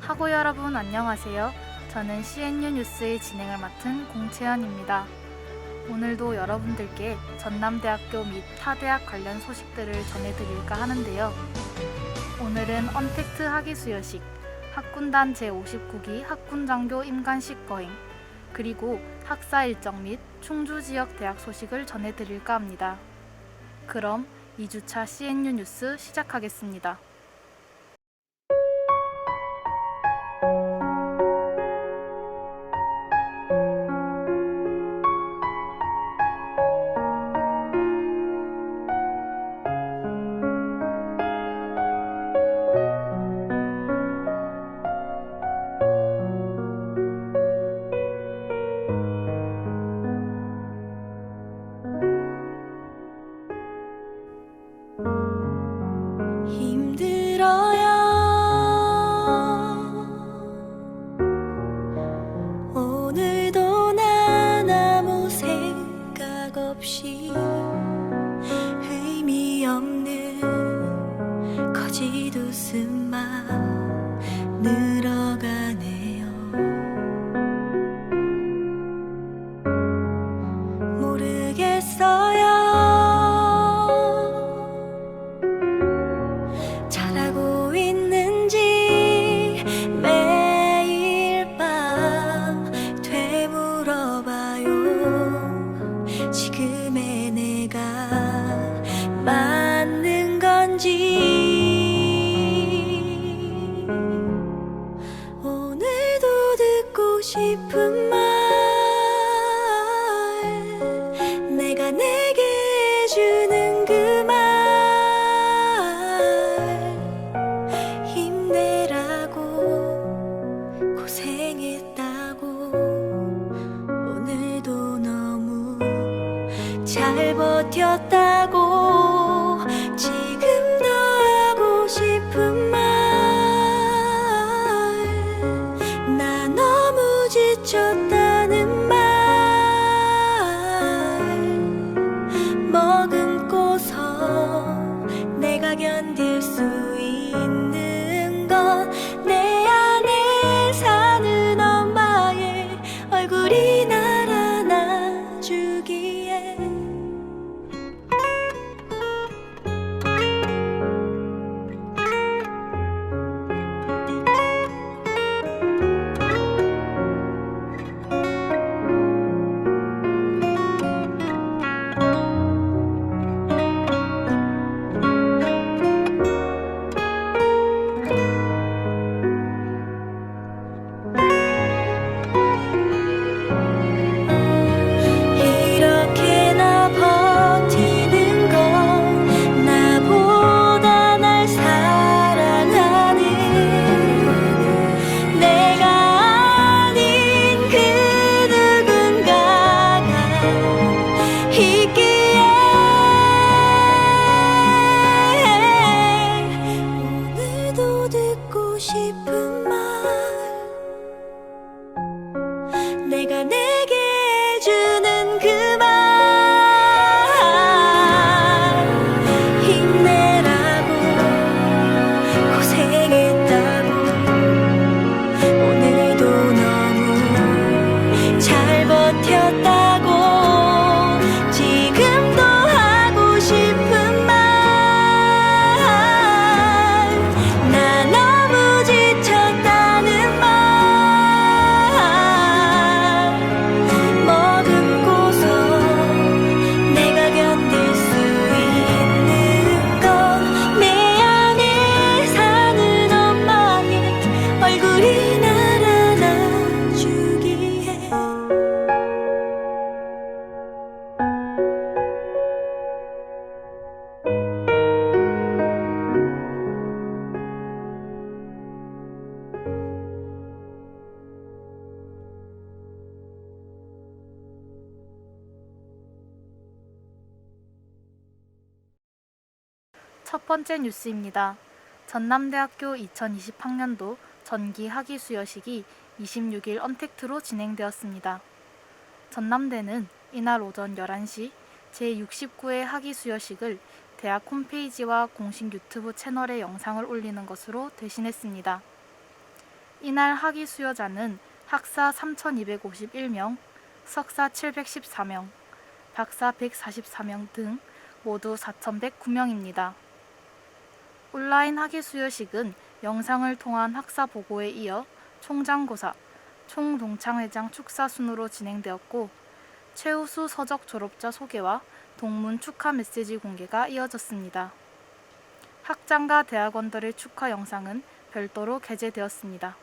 학우 여러분 안녕하세요. 저는 CNU 뉴스의 진행을 맡은 공채연입니다. 오늘도 여러분들께 전남대학교 및 타대학 관련 소식들을 전해드릴까 하는데요. 오늘은 언택트 학위 수여식, 학군단 제59기 학군장교 임관식 거행, 그리고 학사 일정 및 충주 지역 대학 소식을 전해드릴까 합니다. 그럼 2주차 CNU 뉴스 시작하겠습니다. 없이 번째 뉴스입니다. 전남대학교 2020학년도 전기 학위 수여식이 26일 언택트로 진행되었습니다. 전남대는 이날 오전 11시 제69회 학위 수여식을 대학 홈페이지와 공식 유튜브 채널에 영상을 올리는 것으로 대신했습니다. 이날 학위 수여자는 학사 3,251명, 석사 714명, 박사 144명 등 모두 4,109명입니다. 온라인 학위 수여식은 영상을 통한 학사 보고에 이어 총장고사, 총동창회장 축사 순으로 진행되었고 최우수 서적 졸업자 소개와 동문 축하 메시지 공개가 이어졌습니다. 학장과 대학원들의 축하 영상은 별도로 게재되었습니다.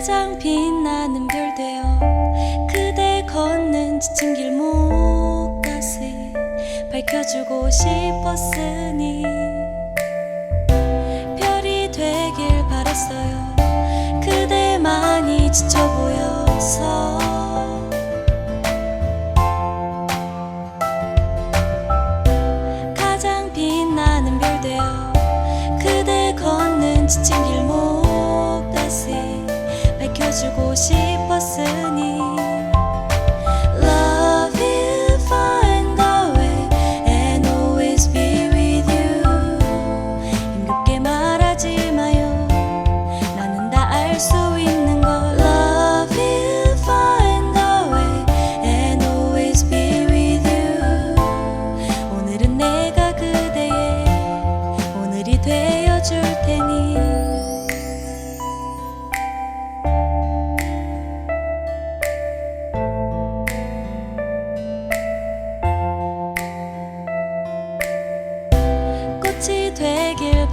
가장 빛나는 별 되어 그대 걷는 지친 길 목까지 밝혀주고 싶었으니 별이 되길 바랬어요. 그대 많이 지쳐 보여서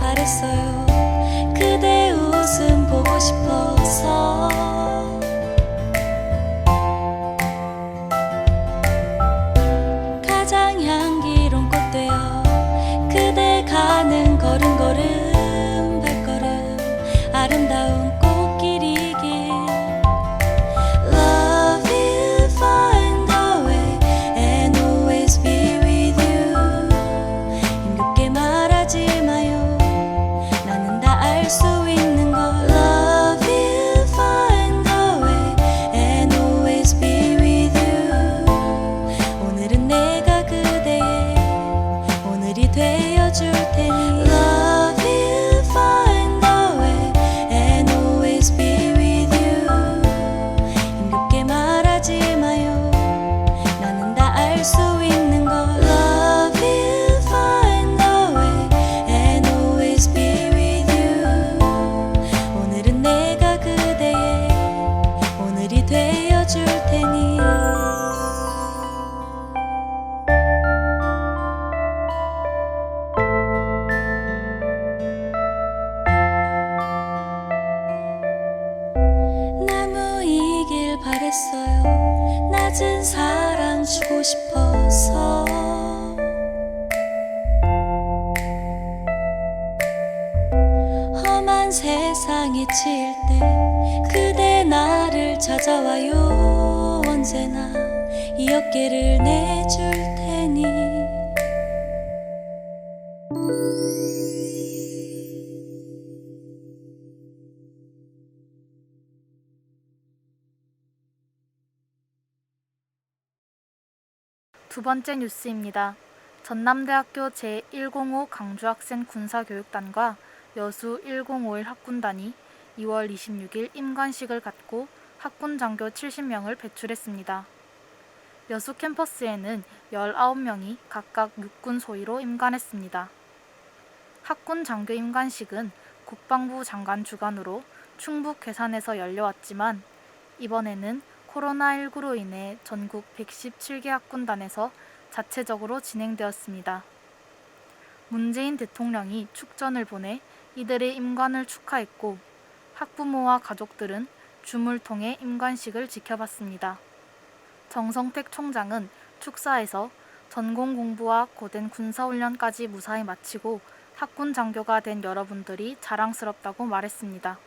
바랬어요. 그대 웃음 보고 싶어서 두 번째 뉴스입니다. 전남대학교 제105 강주학생 군사교육단과 여수 1051 학군단이 2월 26일 임관식을 갖고 학군 장교 70명을 배출했습니다. 여수 캠퍼스에는 19명이 각각 육군 소위로 임관했습니다. 학군 장교 임관식은 국방부 장관 주관으로 충북 괴산에서 열려왔지만 이번에는 코로나19로 인해 전국 117개 학군단에서 자체적으로 진행되었습니다. 문재인 대통령이 축전을 보내 이들의 임관을 축하했고 학부모와 가족들은 줌을 통해 임관식을 지켜봤습니다. 정성택 총장은 축사에서 전공 공부와 고된 군사훈련까지 무사히 마치고 학군 장교가 된 여러분들이 자랑스럽다고 말했습니다.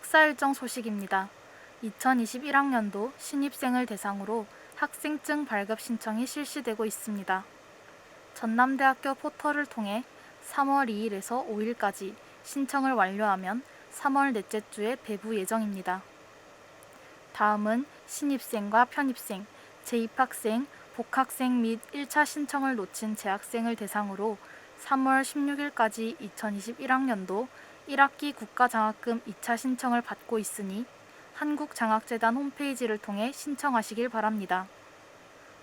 학사 일정 소식입니다. 2021학년도 신입생을 대상으로 학생증 발급 신청이 실시되고 있습니다. 전남대학교 포털을 통해 3월 2일에서 5일까지 신청을 완료하면 3월 넷째 주에 배부 예정입니다. 다음은 신입생과 편입생, 재입학생, 복학생 및 1차 신청을 놓친 재학생을 대상으로 3월 16일까지 2021학년도 1학기 국가장학금 2차 신청을 받고 있으니 한국장학재단 홈페이지를 통해 신청하시길 바랍니다.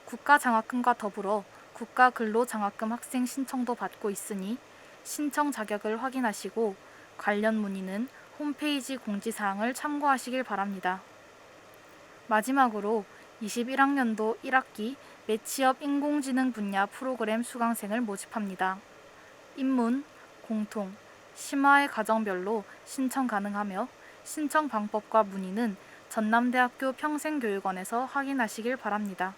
국가장학금과 더불어 국가근로장학금 학생 신청도 받고 있으니 신청 자격을 확인하시고 관련 문의는 홈페이지 공지사항을 참고하시길 바랍니다. 마지막으로 21학년도 1학기 매치업 인공지능 분야 프로그램 수강생을 모집합니다. 인문, 공통, 심화의 과정별로 신청 가능하며 신청 방법과 문의는 전남대학교 평생교육원에서 확인하시길 바랍니다.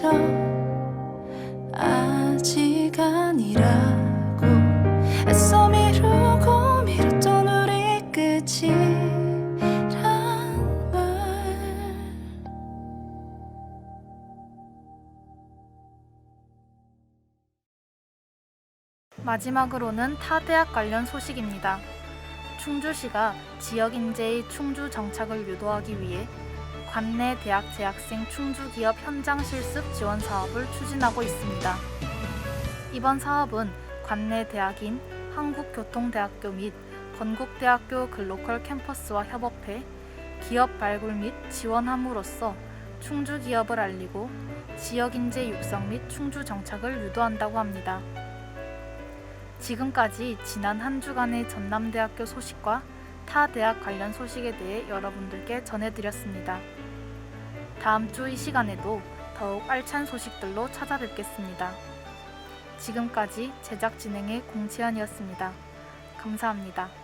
척 아직 아니라고 애써 미루고 미뤘던 우리 끝이란 말 마지막으로는 타 대학 관련 소식입니다. 충주시가 지역 인재의 충주 정착을 유도하기 위해 관내 대학 재학생 충주 기업 현장 실습 지원 사업을 추진하고 있습니다. 이번 사업은 관내 대학인 한국교통대학교 및 건국대학교 글로컬 캠퍼스와 협업해 기업 발굴 및 지원함으로써 충주 기업을 알리고 지역 인재 육성 및 충주 정착을 유도한다고 합니다. 지금까지 지난 한 주간의 전남대학교 소식과 타 대학 관련 소식에 대해 여러분들께 전해드렸습니다. 다음 주 이 시간에도 더욱 알찬 소식들로 찾아뵙겠습니다. 지금까지 제작 진행의 공채연이었습니다. 감사합니다.